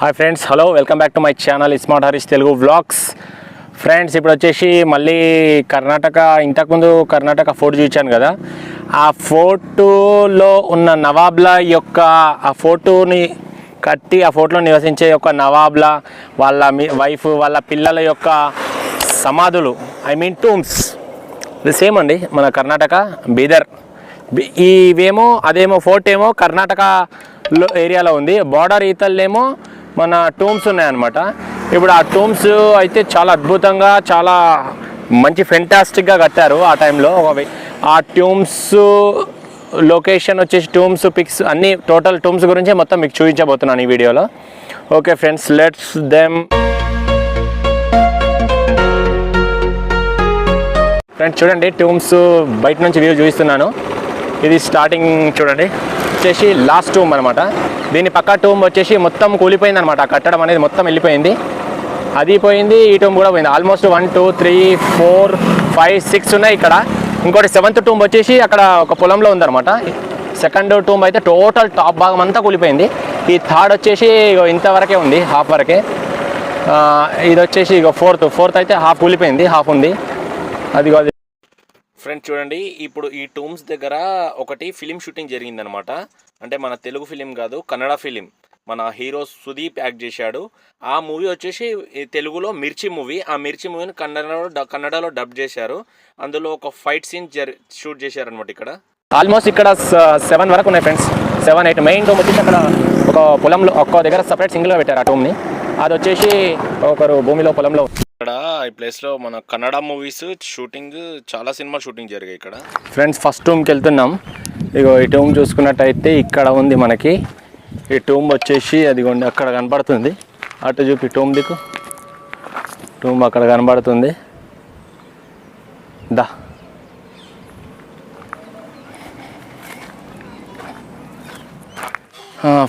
Hi friends hello welcome back to my channel smart Harish Telugu vlogs friends ఇప్పుడు వచ్చేసి మళ్ళీ కర్ణాటక ఇంతకుముందు Karnataka fort చూపించాను కదా. ఆ ఫోర్టులో ఉన్న నవాబ్ల యొక్క ఆ ఫోర్టుని కట్టి ఆ ఫోర్ట్లో నివసించే యొక్క నవాబ్ల వాళ్ళ మీ- వైఫ్ వాళ్ళ పిల్లల యొక్క సమాధులు ఐ మీన్ టూమ్స్ ఇది సేమ్ అండి మన కర్ణాటక బీదర్. ఇవేమో అదేమో ఫోర్ట్ ఏమో కర్ణాటకలో ఏరియాలో ఉంది. బార్డర్ ఈతల్లేమో మన టూమ్స్ ఉన్నాయన్నమాట. ఇప్పుడు ఆ టూమ్స్ అయితే చాలా అద్భుతంగా చాలా మంచి ఫెంటాస్టిక్గా కట్టారు ఆ టైంలో ఒక ఆ ట్యూమ్స్ లొకేషన్ వచ్చేసి టూమ్స్ పిక్స్ అన్ని టోటల్ టూమ్స్ గురించి మొత్తం మీకు చూపించబోతున్నాను ఈ వీడియోలో. Okay friends let's them friends చూడండి టూమ్స్ బయట నుంచి వ్యూ చూపిస్తున్నాను. ఇది స్టార్టింగ్ చూడండి. వచ్చేసి లాస్ట్ టూమ్ అనమాట దీని పక్క టూమ్ వచ్చేసి మొత్తం కూలిపోయింది అనమాట కట్టడం అనేది మొత్తం వెళ్ళిపోయింది. అది పోయింది ఈ టూమ్ కూడా పోయింది. Almost one two three four five six ఉన్నాయి ఇక్కడ. ఇంకోటి సెవెంత్ టూమ్ వచ్చేసి అక్కడ ఒక పొలంలో ఉందన్నమాట. సెకండ్ టూమ్ అయితే టోటల్ టాప్ భాగం అంతా కూలిపోయింది. ఈ థర్డ్ వచ్చేసి ఇంతవరకే ఉంది హాఫ్ వరకే. ఇది వచ్చేసి ఇక ఫోర్త్ ఫోర్త్ అయితే హాఫ్ కూలిపోయింది హాఫ్ ఉంది. అది. ఫ్రెండ్ ఫ్రెండ్స్ చూడండి ఇప్పుడు ఈ టూమ్స్ దగ్గర ఒకటి ఫిలిం షూటింగ్ జరిగిందనమాట. అంటే మన తెలుగు ఫిలిం కాదు కన్నడ ఫిలిం. మన హీరో సుదీప్ యాక్ట్ చేశాడు. ఆ మూవీ వచ్చేసి తెలుగులో మిర్చి మూవీ. ఆ మిర్చి మూవీని కన్నడలో డ- కన్నడలో డబ్ చేశారు. అందులో ఒక ఫైట్ సీన్ జరి షూట్ చేశారనమాట ఇక్కడ. ఆల్మోస్ట్ ఇక్కడ సెవెన్ వరకు ఉన్నాయి friends. Seven eight main tomb వచ్చేసి అక్కడ ఒక పొలంలో ఒక్క దగ్గర సపరేట్ సింగిల్గా పెట్టారు ఆ టూమ్ని. అది వచ్చేసి ఒకరు భూమిలో పొలంలో ఈ ప్లేస్లో మన కన్నడ మూవీస్ షూటింగ్ చాలా సినిమా షూటింగ్ జరిగాయి ఇక్కడ. ఫ్రెండ్స్ ఫస్ట్ రూమ్కి వెళ్తున్నాం. ఇగో ఈ టూమ్ చూసుకున్నట్టయితే ఇక్కడ ఉంది మనకి. ఈ టూమ్ వచ్చేసి అదిగోండి అక్కడ కనబడుతుంది. అటు చూపి టూమ్ దిక్కు. టూమ్ అక్కడ కనబడుతుంది. దా.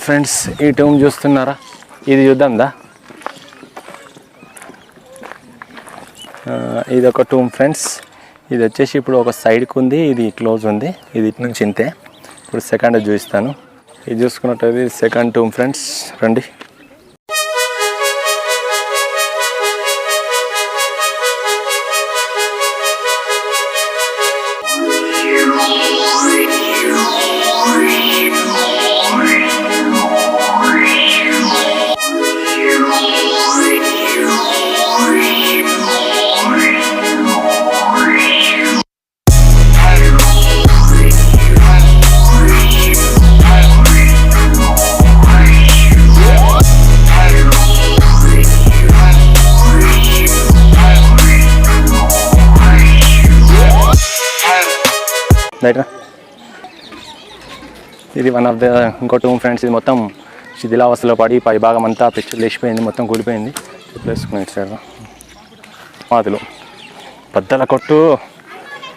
ఫ్రెండ్స్ ఈ టూమ్ చూస్తున్నారా? ఇది చూద్దాం దా ఆ, ఇది ఒక టూమ్ ఫ్రెండ్స్. ఇది వచ్చేసి ఇప్పుడు ఒక సైడ్కి ఉంది ఇది క్లోజ్ ఉంది. ఇది ఇటు నుంచి ఇంతే. ఇప్పుడు సెకండ్ చూపిస్తాను. ఇది చూసుకున్నట్టయితే సెకండ్ టూమ్ ఫ్రెండ్స్. రండి. రైట్రా ఇది వన్ ఆఫ్ ద ఇంకో టూమ్ ఫ్రెండ్స్ ఇది మొత్తం శిథిలావస్థలో పడి పై భాగం అంతా పిక్చర్ లేచిపోయింది మొత్తం కూలిపోయింది. వేసుకుని సార్ మాదులు. బద్దల కొట్టు.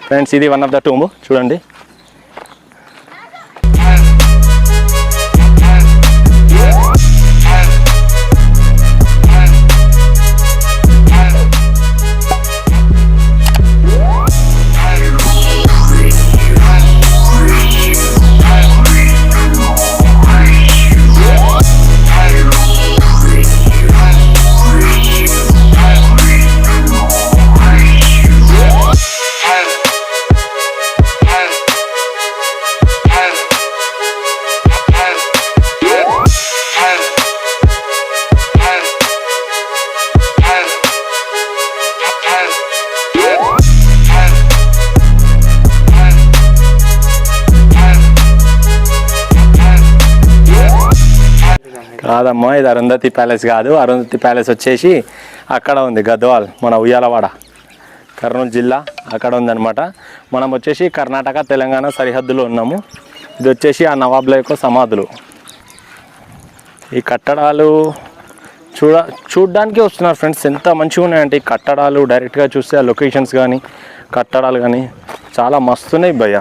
ఫ్రెండ్స్ ఇది వన్ ఆఫ్ ద టూమ్ చూడండి. కాదమ్మా ఇది అరుంధతి ప్యాలెస్ కాదు. అరుంధతి ప్యాలెస్ వచ్చేసి అక్కడ ఉంది గద్వాల్ మన ఉయ్యాలవాడ. కర్నూలు జిల్లా అక్కడ ఉందన్నమాట. మనం వచ్చేసి కర్ణాటక తెలంగాణ సరిహద్దులో ఉన్నాము. ఇది వచ్చేసి ఆ నవాబుల యొక్క సమాధులు. ఈ కట్టడాలు చూడ చూడ్డానికి వస్తున్నారు ఫ్రెండ్స్. ఎంత మంచిగా ఉన్నాయంటే ఈ కట్టడాలు డైరెక్ట్గా చూస్తే ఆ లొకేషన్స్ కానీ కట్టడాలు కానీ చాలా మస్తున్నాయి భయ్య.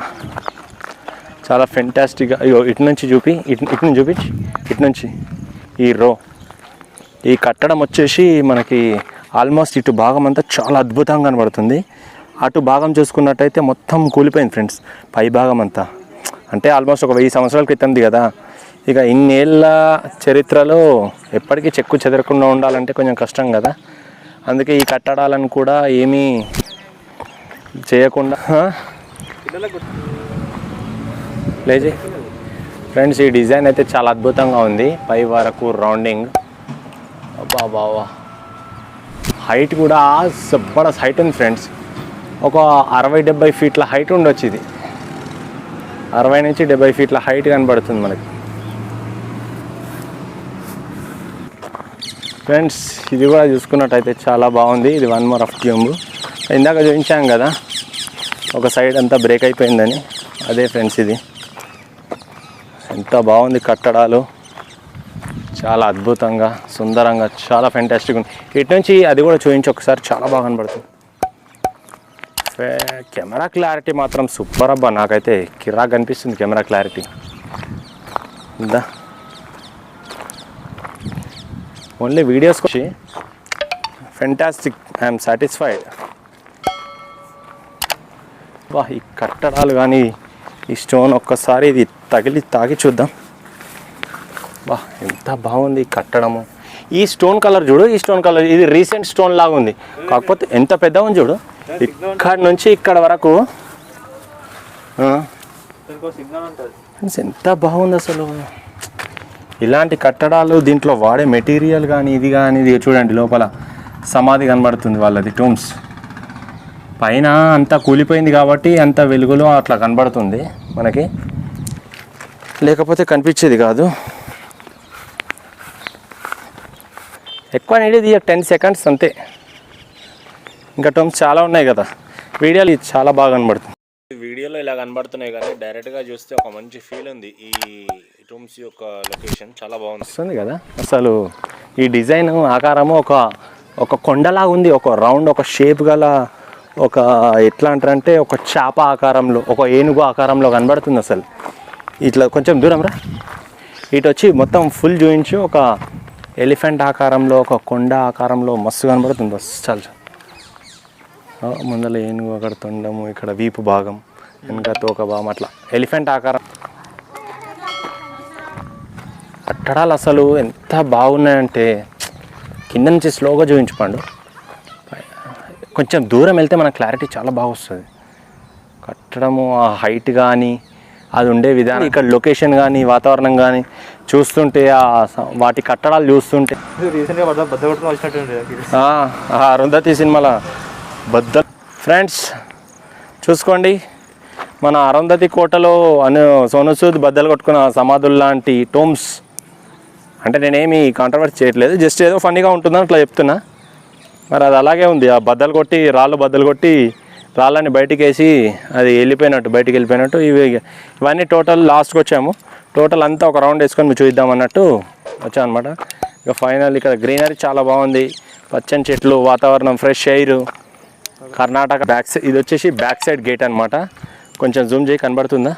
చాలా ఫెంటాస్టిక్గా ఇటు నుంచి చూపి ఇటు ఇటు నుంచి చూపించి ఇటు నుంచి. ఈ రో. ఈ కట్టడం వచ్చేసి మనకి ఆల్మోస్ట్ ఇటు భాగం అంతా చాలా అద్భుతంగా కనబడుతుంది. అటు భాగం చూసుకున్నట్టయితే మొత్తం కూలిపోయింది ఫ్రెండ్స్ పై భాగం అంతా అంటే ఆల్మోస్ట్ ఒక వెయ్యి సంవత్సరాల క్రితంది కదా. ఇక ఇన్నేళ్ళ చరిత్రలో ఎప్పటికీ చెక్కు చెదరకుండా ఉండాలంటే కొంచెం కష్టం కదా. అందుకే ఈ కట్టడాలను కూడా ఏమీ చేయకుండా లేజీ. ఫ్రెండ్స్ ఈ డిజైన్ అయితే చాలా అద్భుతంగా ఉంది. పై వరకు రౌండింగ్. అబ్బా బావా హైట్ కూడా జబర్దస్త్ హైట్ ఉంది ఫ్రెండ్స్. ఒక అరవై డెబ్బై ఫీట్ల హైట్ ఉండొచ్చు ఇది. అరవై నుంచి డెబ్బై ఫీట్ల హైట్ కనబడుతుంది మనకి. ఫ్రెండ్స్ ఇది కూడా చూసుకున్నట్టయితే చాలా బాగుంది. ఇది వన్ మోర్ ఆఫ్ ట్యూబ్ ఇందాక చూపించాం కదా ఒక సైడ్ అంతా బ్రేక్ అయిపోయిందని. అదే ఫ్రెండ్స్ ఇది. ఎంత బాగుంది కట్టడాలు. చాలా అద్భుతంగా సుందరంగా చాలా ఫెంటాస్టిక్ ఉంది. ఇటు నుంచి అది కూడా చూపించి ఒకసారి చాలా బాగా కనబడుతుంది. కెమెరా క్లారిటీ మాత్రం సూపర్ అబ్బా నాకైతే కిరాక్ కనిపిస్తుంది కెమెరా క్లారిటీ. ఇందా ఓన్లీ వీడియోస్ వచ్చి ఫెంటాస్టిక్ ఐఎమ్ సాటిస్ఫైడ్ వా ఈ కట్టడాలు కానీ ఈ స్టోన్ ఒక్కసారి ఇది తగిలి తాకి చూద్దాం. బా ఎంత బాగుంది కట్టడము. ఈ స్టోన్ కలర్ చూడు ఈ స్టోన్ కలర్ ఇది రీసెంట్ స్టోన్ లాగా ఉంది. కాకపోతే ఎంత పెద్ద ఉంది చూడు. ఇక్కడ నుంచి ఇక్కడ వరకు ఎంత బాగుంది అసలు. ఇలాంటి కట్టడాలు దీంట్లో వాడే మెటీరియల్ కానీ ఇది కానీ ఇది చూడండి లోపల. సమాధి కనబడుతుంది వాళ్ళది టూమ్స్. పైన అంతా కూలిపోయింది కాబట్టి అంత వెలుగులో అట్లా కనబడుతుంది మనకి. లేకపోతే కనిపించేది కాదు. ఎక్కువ నీడేది టెన్ సెకండ్స్ అంతే. ఇంకా టూమ్స్ చాలా ఉన్నాయి కదా. వీడియోలు ఇది చాలా బాగా కనబడుతుంది. వీడియోలో ఇలా కనబడుతున్నాయి కానీ డైరెక్ట్గా చూస్తే ఒక మంచి ఫీల్ ఉంది. ఈ రూమ్స్ యొక్క లొకేషన్ చాలా బాగుంది. వస్తుంది కదా. అసలు ఈ డిజైన్ ఆకారము ఒక ఒక కొండలాగా ఉంది. ఒక రౌండ్ ఒక షేప్ గల ఒక ఎట్లా అంటారంటే ఒక చేప ఆకారంలో ఒక ఏనుగు ఆకారంలో కనబడుతుంది అసలు. ఇట్లా కొంచెం దూరం రా. ఇటు వచ్చి మొత్తం ఫుల్ చూపించి ఒక ఎలిఫెంట్ ఆకారంలో ఒక కొండ ఆకారంలో మస్తు కనబడుతుంది. బస్ చాలా ముందర ఏనుగు అక్కడ తొండము ఇక్కడ వీపు భాగం వెనుక తోక భాగం అట్లా. ఎలిఫెంట్ ఆకారం. కట్టడాలు అసలు ఎంత బాగున్నాయంటే కింద నుంచి స్లోగా చూపించుకోండు కొంచెం దూరం వెళ్తే మన క్లారిటీ చాలా బాగా వస్తుంది. కట్టడము ఆ హైట్ కానీ అది ఉండే విధానం. ఇక్కడ లొకేషన్ కానీ వాతావరణం కానీ చూస్తుంటే ఆ వాటి కట్టడాలు చూస్తుంటే. అరుంధతి సినిమాలో బద్ద ఫ్రెండ్స్ చూసుకోండి. మన అరుంధతి కోటలో అను సోను సూద్ బద్దలు కొట్టుకున్న సమాధులు లాంటి టోమ్స్. అంటే నేనేమి కాంట్రవర్సీ చేయట్లేదు జస్ట్ ఏదో ఫన్నీగా ఉంటుందని అట్లా చెప్తున్నా. మరి అది అలాగే ఉంది. ఆ బద్దలు కొట్టి రాళ్ళు బద్దలు కొట్టి రాళ్ళని బయటికి వేసి అది వెళ్ళిపోయినట్టు బయటికి వెళ్ళిపోయినట్టు ఇవి ఇవన్నీ టోటల్ లాస్ట్కి వచ్చాము. టోటల్ అంతా ఒక రౌండ్ వేసుకొని మీరు చూద్దాం అన్నట్టు వచ్చాం అనమాట ఇక ఫైనల్ ఇక్కడ గ్రీనరీ చాలా బాగుంది. పచ్చని చెట్లు వాతావరణం fresh air Karnataka back side ఇది వచ్చేసి బ్యాక్ సైడ్ గేట్ అనమాట కొంచెం జూమ్ చేయి కనబడుతుందా?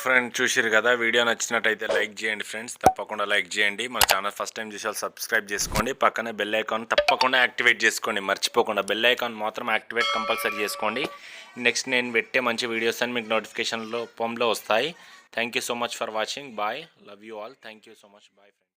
ఫ్రెండ్ చూసిరు కదా వీడియో నచ్చినట్టయితే లైక్ చేయండి ఫ్రెండ్స్ తప్పకుండా లైక్ చేయండి. మన ఛానల్ ఫస్ట్ టైం చూసారు సబ్స్క్రైబ్ చేసుకోండి. పక్కనే బెల్ ఐకాన్ తప్పకుండా యాక్టివేట్ చేసుకోండి. మర్చిపోకుండా బెల్ ఐకాన్ మాత్రం యాక్టివేట్ కంపల్సరీ చేసుకోండి. నెక్స్ట్ నేను పెట్టే మంచి వీడియోస్ అని మీకు నోటిఫికేషన్లో ఫోమ్లో వస్తాయి. Thank you so much for watching bye love you all thank you so much bye